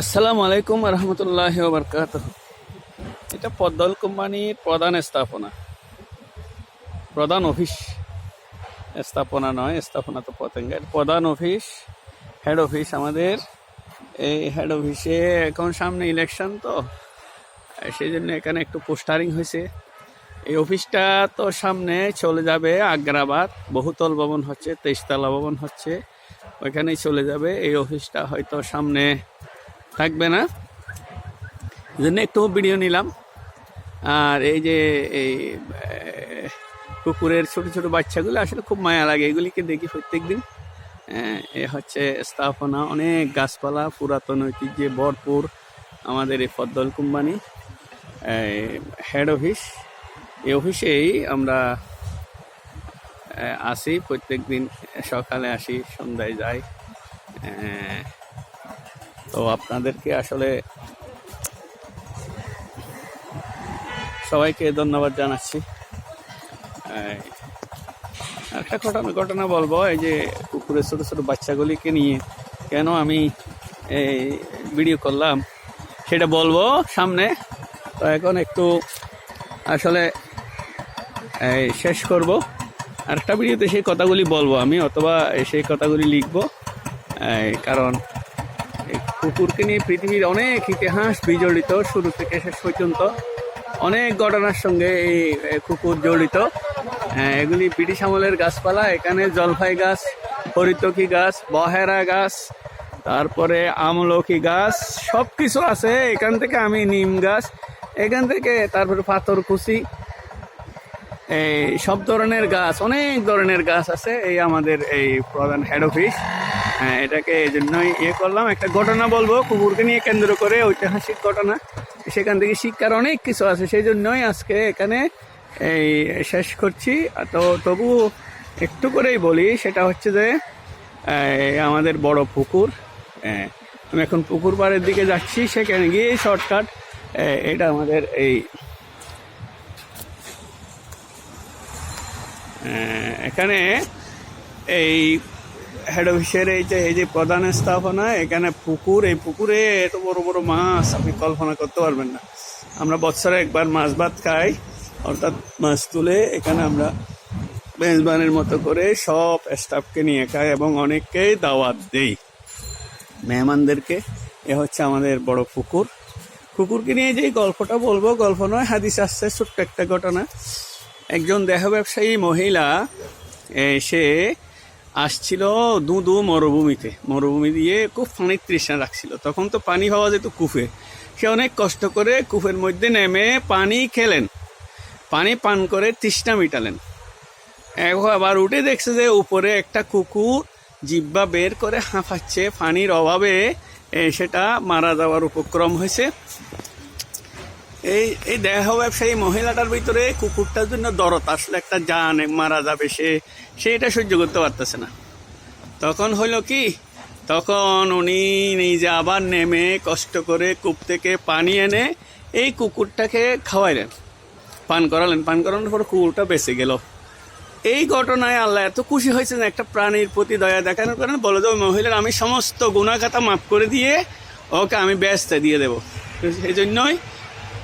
আসসালামু আলাইকুম রহমতুল্লাহ বরকাত এটা পদ্মল কোম্পানির প্রধান স্থাপনা। প্রধান অফিস স্থাপনা নয়, স্থাপনা তো পতেঙ্গের প্রধান অফিস, হেড অফিস আমাদের। এই হেড অফিসে এখন সামনে ইলেকশন তো সেই জন্য এখানে একটু পোস্টারিং হয়েছে। এই অফিসটা তো সামনে চলে যাবে আগ্রাবাদ, বহুতল ভবন হচ্ছে, তেইশতলা ভবন হচ্ছে। ওইখানেই চলে যাবে। এই অফিসটা হয়তো সামনে থাকবে না। জন্য একটু ভিডিও নিলাম। আর এই যে এই কুকুরের ছোট ছোট বাচ্চাগুলো আসলে খুব মায়া লাগে। এগুলিকে দেখি প্রত্যেক দিন এ হচ্ছে স্থাপনা। অনেক গাছপালা, পুরাতন ঐতিহ্যে ভরপুর আমাদের এই পদ্মল কোম্পানি হেড অফিস এই অফিসেই আমরা আসি। প্রত্যেক দিন সকালে আসি, সন্ধ্যায় যাই। তো আপনাদেরকে আসলে সবাইকে ধন্যবাদ জানাচ্ছি। একটা ঘটনা ঘটনা বলব, এই যে কুকুরের ছোট ছোট বাচ্চাগুলিকে নিয়ে কেন আমি এই ভিডিও করলাম, সেটা বলব সামনে। তো এখন একটু আসলে শেষ করব। আর একটা ভিডিওতে সেই কথাগুলি বলব আমি, অথবা সেই কথাগুলি লিখব কারণ এই কুকুরকে নিয়ে পৃথিবীর অনেক ইতিহাস বিজড়িত শুরু থেকে শেষ পর্যন্ত। অনেক ঘটনার সঙ্গে এই কুকুর জড়িত। হ্যাঁ, এগুলি ব্রিটিশ আমলের গাছপালা এখানে জলফাই গাছ হরিতকি গাছ বহেরা গাছ তারপরে আমলকি গাছ সব কিছু আছে। এখান থেকে আমি নিম গাছ এখান থেকে তারপরে পাথরকুচি এই সব ধরনের গাছ অনেক ধরনের গাছ আছে। এই আমাদের এই প্রধান হেড অফিস এটাকে এই জন্যই ইয়ে করলাম। একটা ঘটনা বলব কুকুরকে নিয়ে কেন্দ্র করে ঐতিহাসিক ঘটনা। সেখান থেকে শিক্ষার অনেক কিছু আছে সেই জন্যই আজকে এখানে এই শেষ করছি। তো তবু একটু করেই বলি সেটা হচ্ছে যে আমাদের বড় পুকুর হ্যাঁ, আমি এখন পুকুর পাড়ের দিকে যাচ্ছি সেখানে গিয়ে শর্টকাট এটা আমাদের এই এখানে এই হেড অফিসের এই যে এই যে প্রধান স্থাপনা এখানে পুকুর এই পুকুরে এত বড় বড় মাছ আপনি কল্পনা করতে পারবেন না। আমরা বছরে একবার মাছ ভাত খাই অর্থাৎ মাছ তুলে এখানে আমরা মেজবানের মতো করে সব স্টাফকে নিয়ে খাই এবং অনেককেই দাওয়াত দেই। মেহমানদেরকে এ হচ্ছে আমাদের বড় পুকুর। কুকুরকে নিয়ে যেই গল্পটা বলব গল্প নয় হাদিস আসছে ছোট্ট একটা ঘটনা। একজন দেহ ব্যবসায়ী মহিলা এ, সে আসছিল দু দু মরুভূমিতে। মরুভূমি দিয়ে খুব পানির তৃষ্ণা রাখছিল তখন তো পানি পাওয়া যেত কূপে। সে অনেক কষ্ট করে কূপের মধ্যে নেমে পানি খেলেন। পানি পান করে তৃষ্ণা মিটালেন। আবার উঠে দেখছে যে উপরে একটা কুকুর জিব্বা বের করে হাঁফাচ্ছে পানির অভাবে সেটা মারা যাওয়ার উপক্রম হয়েছে। এই এই দেহ ব্যবসায়ী মহিলাটার ভিতরে কুকুরটার জন্য দরদ। আসলে একটা জান মারা যাবে, সে সে এটা সহ্য করতে পারতেছে না। তখন হইল কি? তখন উনি নিজে আবার নেমে কষ্ট করে কূপ থেকে পানি এনে এই কুকুরটাকে খাওয়াইলেন। পান করালেন। পান করানোর পর কুকুরটা বেঁচে গেল। এই ঘটনায় আল্লাহ এত খুশি হয়েছেন, একটা প্রাণীর প্রতি দয়া দেখানোর কারণে বলে দেবো, মহিলার আমি সমস্ত গুণাখাতা মাফ করে দিয়ে ওকে আমি ব্যস্ত দিয়ে দেবো। সেই জন্যই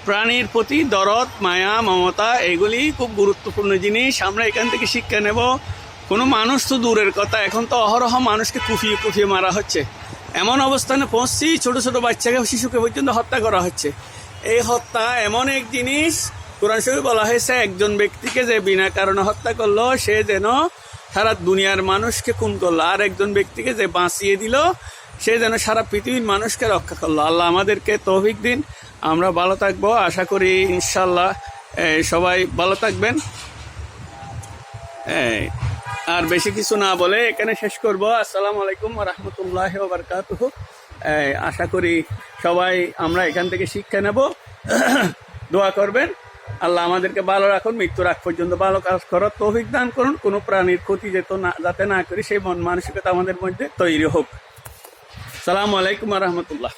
প্রাণীর প্রতি দরদ, মায়া, মমতা, এগুলি খুব গুরুত্বপূর্ণ জিনিস। আমরা এখান থেকে শিক্ষা নেব। কোনো মানুষ তো দূরের কথা। এখন তো অহরহ মানুষকে কুফিয়ে কুফিয়ে মারা হচ্ছে। এমন অবস্থানে পৌঁছছি, ছোট ছোট বাচ্চাকে, শিশুকে পর্যন্ত হত্যা করা হচ্ছে। এই হত্যা এমন এক জিনিস। কোরআন শরীফ বলা হয়েছে, একজন ব্যক্তিকে যে বিনা কারণে হত্যা করল, সে যেন সারা দুনিয়ার মানুষকে খুন করল। আর একজন ব্যক্তিকে যে বাঁচিয়ে দিল, সে যেন সারা পৃথিবীর মানুষকে রক্ষা করল। আল্লাহ আমাদেরকে তৌফিক দিন। আমরা ভালো থাকব, আশা করি ইনশাল্লাহ সবাই ভালো থাকবেন। আর বেশি কিছু না বলে এখানে শেষ করব। আসসালামু আলাইকুম রহমতুল্লাহ বারকাতুহ আশা করি সবাই আমরা এখান থেকে শিক্ষা নেব। দোয়া করবেন। আল্লাহ আমাদেরকে ভালো রাখুন, মৃত্যুর আগ পর্যন্ত ভালো কাজ করার তৌফিক দান করুন। কোনো প্রাণীর ক্ষতি যেত না, যাতে না করি, সেই মন মানসিকতা আমাদের মধ্যে তৈরি হোক। সালামু আলাইকুম রহমতুল্লাহ